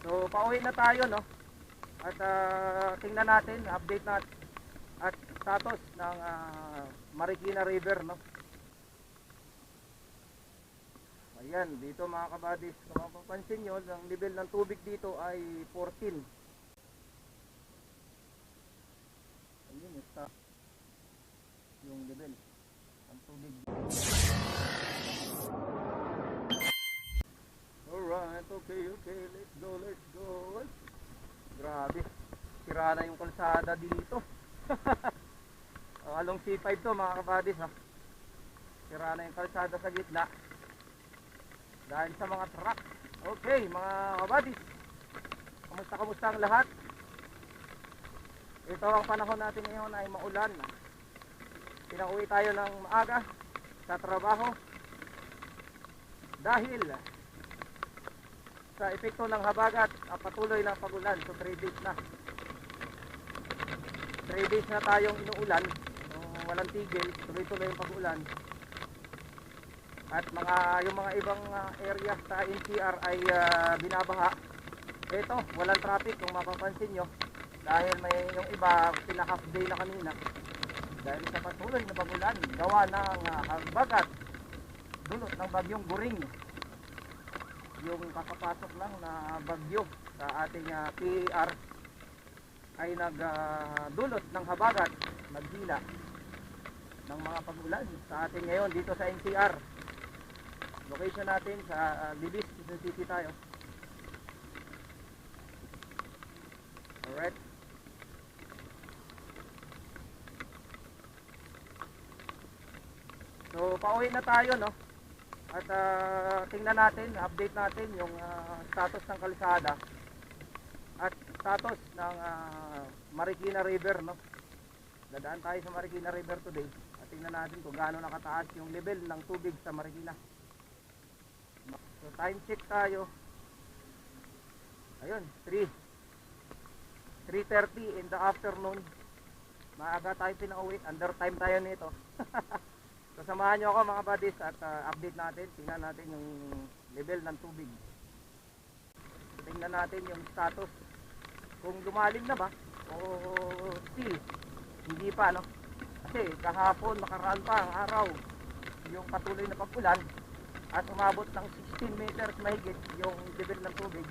So, pauwi na tayo, no? At ah, tingnan natin, update natin at status ng ah, Marikina River, no? Ayan, dito mga kabadis, kung mapapansin nyo, ang level ng tubig dito ay 14. Ayun, yung level ng tubig. Alright, okay, okay, let's go, let's go. Grabe, sira na yung kalsada dito. Along C5 to mga kabadis, ha? Sira na yung kalsada sa gitna. Dahil sa mga truck. Okay, mga kabadis. Kamusta, kamusta ang lahat? Ito ang panahon natin ngayon ay maulan. Pinauwi tayo ng maaga sa trabaho. Dahil sa epekto ng habagat, ah, patuloy na pagulan. So 3 days na. 3 days na tayong inuulan. So, walang tigil. Tuloy-tuloy yung pagulan. At mga yung mga ibang ah, area sa NCR ay ah, binabaha. Ito, walang traffic kung mapapansin nyo. Dahil may yung iba pina-half day na kanina. Dahil sa patuloy na pagulan, gawa ng ah, habagat. Dulot ng bagyong guring yung kakapasok lang na bagyo sa ating uh, PAR ay nagdulot ng habagat, naghila ng mga pagulan sa ating ngayon dito sa NCR. Location natin sa uh, Libis, Quezon City tayo. Alright. So, pauwi na tayo, no? At ah, tingnan natin, update natin yung ah, status ng kalsada at status ng ah, Marikina River, no? Dadaan tayo sa Marikina River today at tingnan natin kung gaano nakataas yung level ng tubig sa Marikina. So time check tayo. Ayun, 3 3.30 in the afternoon. Maaga tayo pinauwi. Under time tayo nito. So samahan nyo ako mga buddies at uh, update natin, tingnan natin yung level ng tubig. Tingnan natin yung status. Kung lumalim na ba o still hindi pa no. Kasi kahapon nakaraan pa ang araw yung patuloy na pag-ulan at umabot ng 16 meters mahigit yung level ng tubig.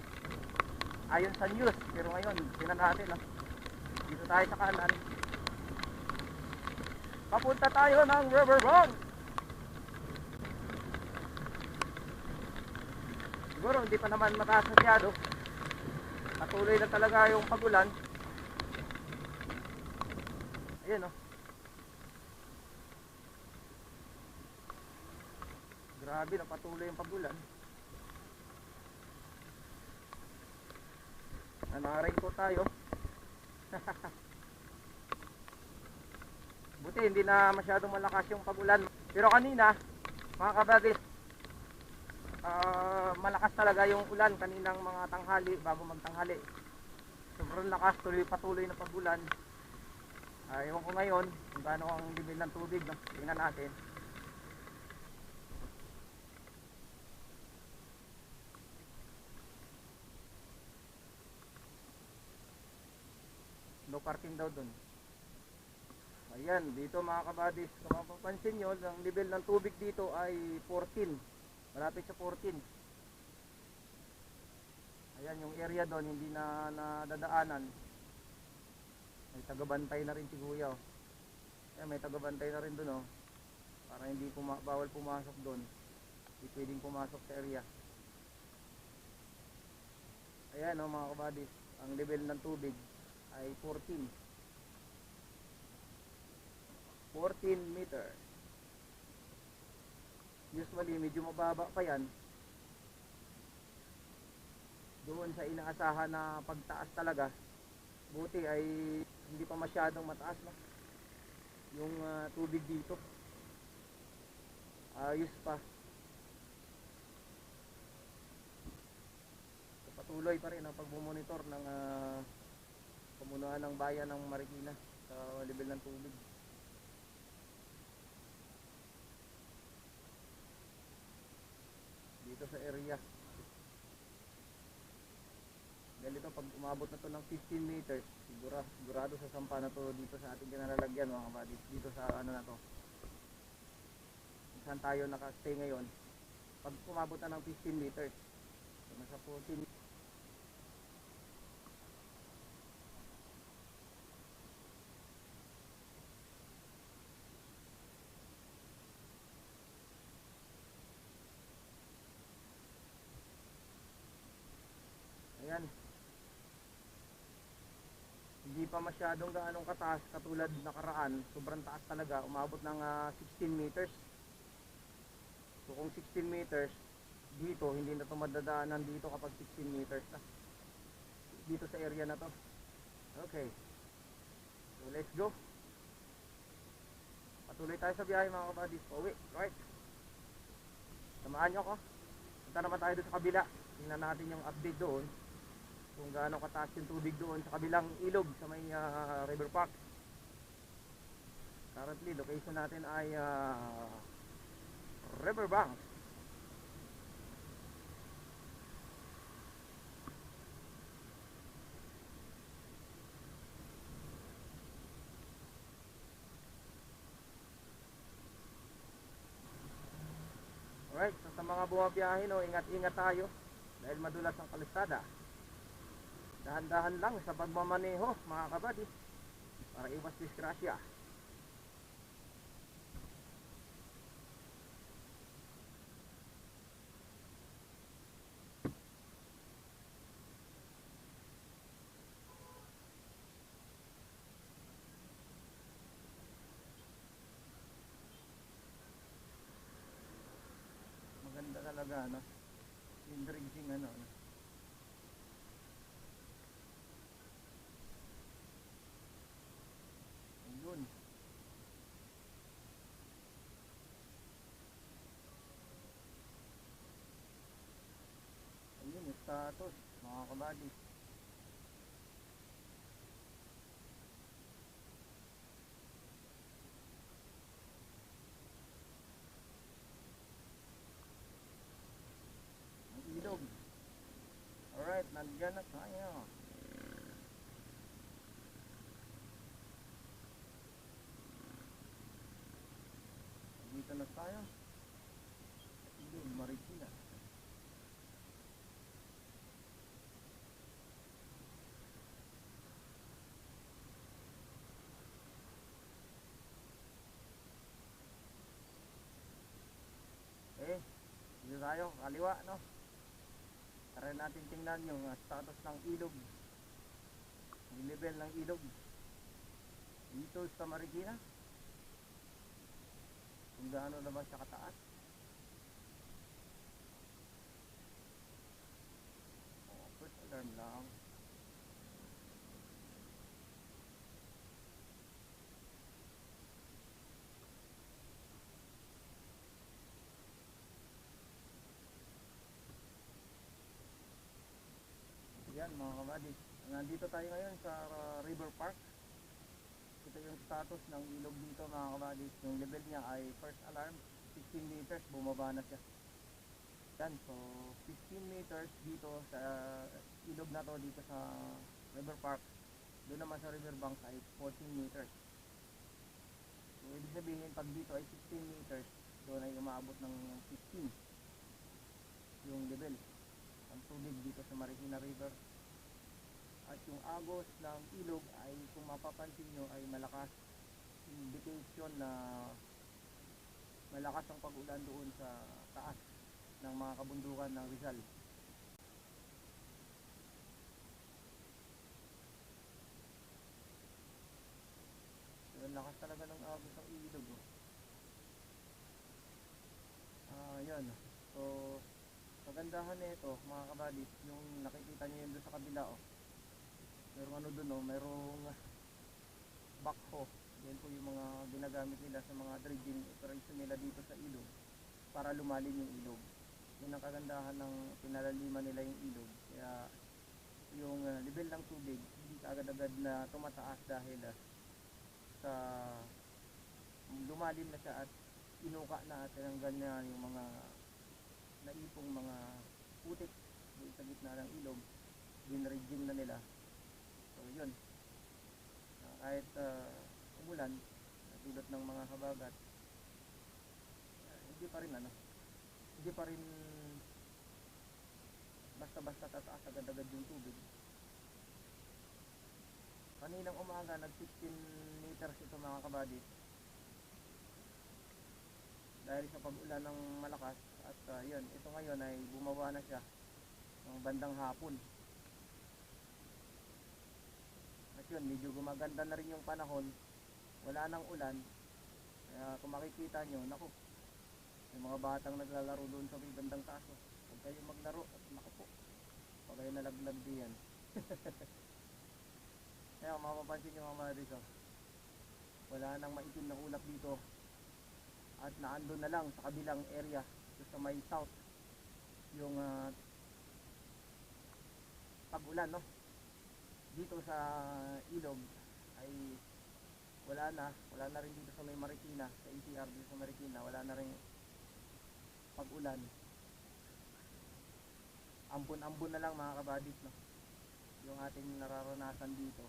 Ayon sa news, pero ngayon tingnan natin no. Dito tayo sa kanan. Papunta tayo ng Riverbank. Siguro hindi pa naman mataas masyado. Patuloy na talaga yung pagulan. Ayun oh. Grabe na patuloy yung pagulan. Nanaring ko tayo. Buti hindi na masyadong malakas yung pagulan. Pero kanina, mga kabadis, ah, malakas talaga yung ulan kaninang mga tanghali bago magtanghali. Sobrang lakas, tuloy patuloy na pagulan. Ah, ewan ko ngayon kung gaano ang level ng tubig. No? Tingnan natin. No parking daw dun. Ayan, dito mga kabadis, kung mapapansin nyo, ang level ng tubig dito ay 14. Malapit sa 14. Ayan, yung area doon, hindi na nadadaanan. May tagabantay na rin si Kuya. Oh. Ayan, may tagabantay na rin doon, oh. Para hindi puma bawal pumasok doon. Hindi pwedeng pumasok sa area. Ayan, oh, mga kabadis, ang level ng tubig ay 14. 14 meter. Usually, medyo mababa pa yan. Doon sa inaasahan na pagtaas talaga, buti ay hindi pa masyadong mataas no? yung ah, tubig dito. Ayos pa. Patuloy pa rin ang pagmumonitor ng ah, pamunuan ng bayan ng Marikina sa level ng tubig. dito sa area ito pag umabot na to ng 15 meters sigura, sigurado sa sampa na to dito sa ating kinalalagyan mga kabadis dito sa ano na to saan tayo nakastay ngayon pag umabot na ng 15 meters nasa 14 Ayan. Hindi pa masyadong gaanong kataas katulad nakaraan. Sobrang taas talaga. Umabot ng ah, 16 meters. So kung 16 meters, dito hindi na ito madadaanan dito kapag 16 meters na. Dito sa area na to. Okay. So let's go. Patuloy tayo sa biyahe mga kabadis. Pauwi. Right. Samahan nyo ako. Punta naman tayo doon sa kabila. Tingnan natin yung update doon kung gaano kataas yung tubig doon sa kabilang ilog sa may ah, River Park. Currently, location natin ay ah, Riverbank. Alright, so sa mga bumabiyahe, no, ingat-ingat tayo dahil madulas ang kalsada. Dahan-dahan lang sa pagmamaneho, mga kabady, para iwas disgrasya. Maganda talaga, no? Yung drinking, ano, no? Ayun. Ayun, yung status, mga kabady. Ang ilog. Alright, nandiyan na tayo. Dito na tayo. Ilog, Marikina. Eh, dito tayo, kaliwa, no? Tara natin tingnan yung ah, status ng ilog. Yung level ng ilog. Dito sa Marikina. Kung gaano na ba siya kataas. Oh, first alarm lang. Yan mga kabady. Nandito tayo ngayon sa uh, River Park. Ito yung status ng ilog dito mga kabady. Yung level niya ay first alarm 15 meters bumaba na siya. Yan, so 15 meters dito sa ilog na to dito sa River Park. Doon naman sa riverbank ay 14 meters. So ibig sabihin pag dito ay 16 meters, doon ay umaabot ng 15 yung level ang tubig dito sa Marikina River. At yung agos ng ilog ay kung mapapansin nyo ay malakas indication na malakas ang pag-ulan doon sa taas ng mga kabundukan ng Rizal. So, ang lakas talaga ng agos ng ilog. Oh. Ah, yan. So, kagandahan nito mga kabadis, yung nakikita nyo yun doon sa kabila oh. Merong ano doon oh, merong backhoe. Yan po yung mga ginagamit nila sa mga dredging operation nila dito sa ilog para lumalim yung ilog. Yun ang kagandahan ng pinalaliman nila yung ilog. Kaya yung uh, level ng tubig hindi agad-agad na tumataas dahil ah, sa lumalim na siya at inuka na at tinanggal na yung mga naipong mga putik sa gitna ng ilog dinrage gym na nila. So yun. Ah, kahit ah, umulan, natulot ng mga habagat, ah, hindi pa rin ano, hindi pa rin basta-basta tataas agad-agad yung tubig. Kaninang umaga, nag 16 meters ito mga kabadis. Dahil sa pag-ulan ng malakas at ah, yun, ito ngayon ay bumaba na siya ng bandang hapon. At yun, medyo gumaganda na rin yung panahon. Wala nang ulan. Kaya kung makikita nyo, naku, may mga batang naglalaro doon sa may bandang taas. oh. Huwag kayo maglaro. At naku po, pag kayo nalaglag diyan. Kaya kung mapapansin nyo mga madris, oh, wala nang maitim na ulap dito. At naandun na lang sa kabilang area, sa may south, yung ah, pag-ulan, no? Dito sa ilog ay wala na, wala na rin dito sa may Marikina, sa NCR dito sa Marikina, wala na rin pag-ulan. Ambon-ambon na lang mga kabadit, no? Yung ating nararanasan dito.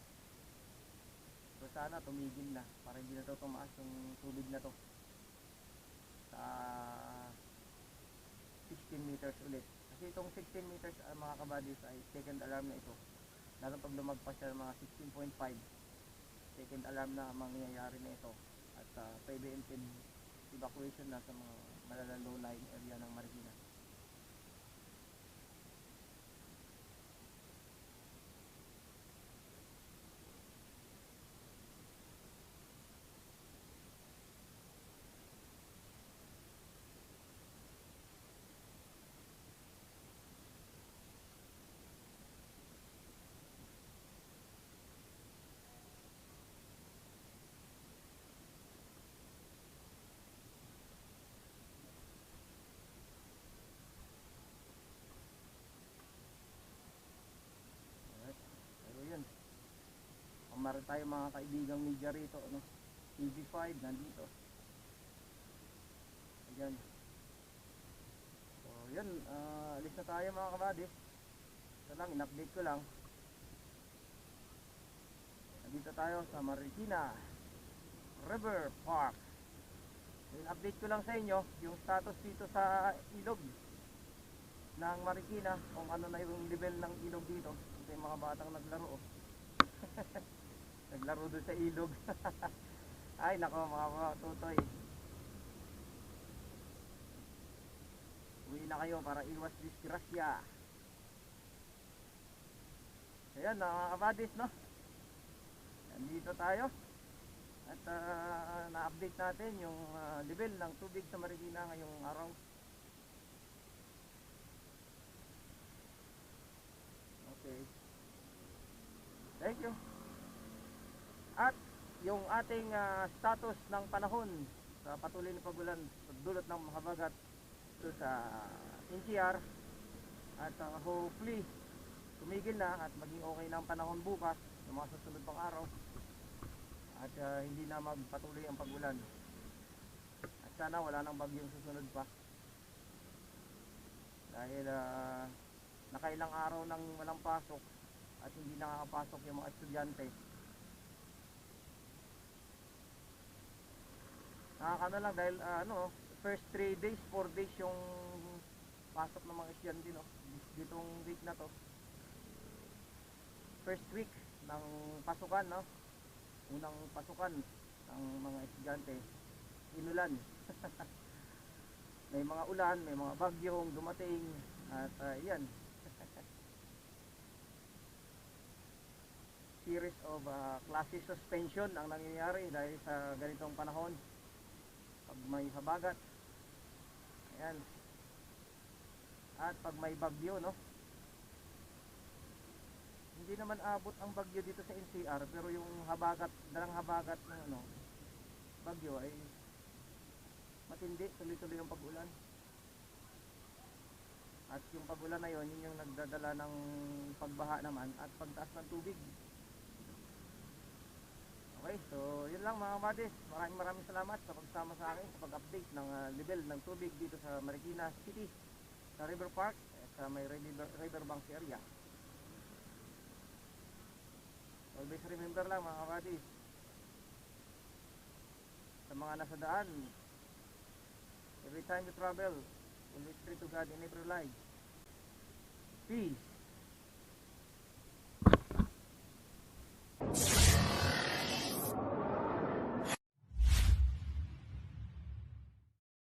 So sana tumigil na para hindi na to tumaas yung tubig na to sa 16 meters ulit. Kasi itong 16 meters ah, mga kabadis ay second alarm na ito. Lalo pag lumagpas siya ng mga 16.5 second alarm na mangyayari na ito. At uh, preventive evacuation na sa mga malalang low lying area ng Marikina. Meron tayo mga kaibigang media rito. Ano? TV5 nandito. Ayan. So yun. ah, alis na tayo mga kabadis. Ito lang. In-update ko lang. Nandito tayo sa Marikina River Park. In-update ko lang sa inyo yung status dito sa ilog ng Marikina kung ano na yung level ng ilog dito. Ito yung mga batang naglaro. oh. naglaro doon sa ilog. Ay nako mga tutoy. Uwi na kayo para iwas disgrasya. Ayan mga kabadis no. Nandito tayo. At ah, na-update natin yung ah, level ng tubig sa Marikina ngayong araw. Okay. Thank you. At yung ating ah, status ng panahon sa patuloy na pagulan sa dulot ng mga habagat dito sa NCR at ah, hopefully tumigil na at maging okay na ang panahon bukas ng mga susunod pang araw. At ah, hindi na magpatuloy ang pagulan. At sana wala nang bagyong susunod pa. Dahil ah, nakailang araw nang walang pasok at hindi nakakapasok yung mga estudyante. Nakakano lang dahil ah, ano, first 3 days, 4 days yung pasok ng mga estudyante no. Ditong week na to. First week ng pasukan no. Unang pasukan ng mga estudyante. Inulan. may mga ulan, may mga bagyong dumating at ah, yan, series of uh, classes suspension ang nangyayari dahil sa ganitong panahon pag may habagat. Ayan. At pag may bagyo no? Hindi naman abot ang bagyo dito sa NCR pero yung habagat dalang habagat ng ano bagyo ay matindi. Tuloy-tuloy ang pag-ulan. At yung pag-ulan na yon yun yung nagdadala ng pagbaha naman at pagtaas ng tubig Okay, so yun lang mga buddies. Maraming maraming salamat sa pagsama sa akin sa pag-update ng ah, level ng tubig dito sa Marikina City, sa River Park, at sa may river, riverbanks area. always remember lang mga kabadis. Sa mga nasa daan, every time you travel, always pray to God in every life. Peace.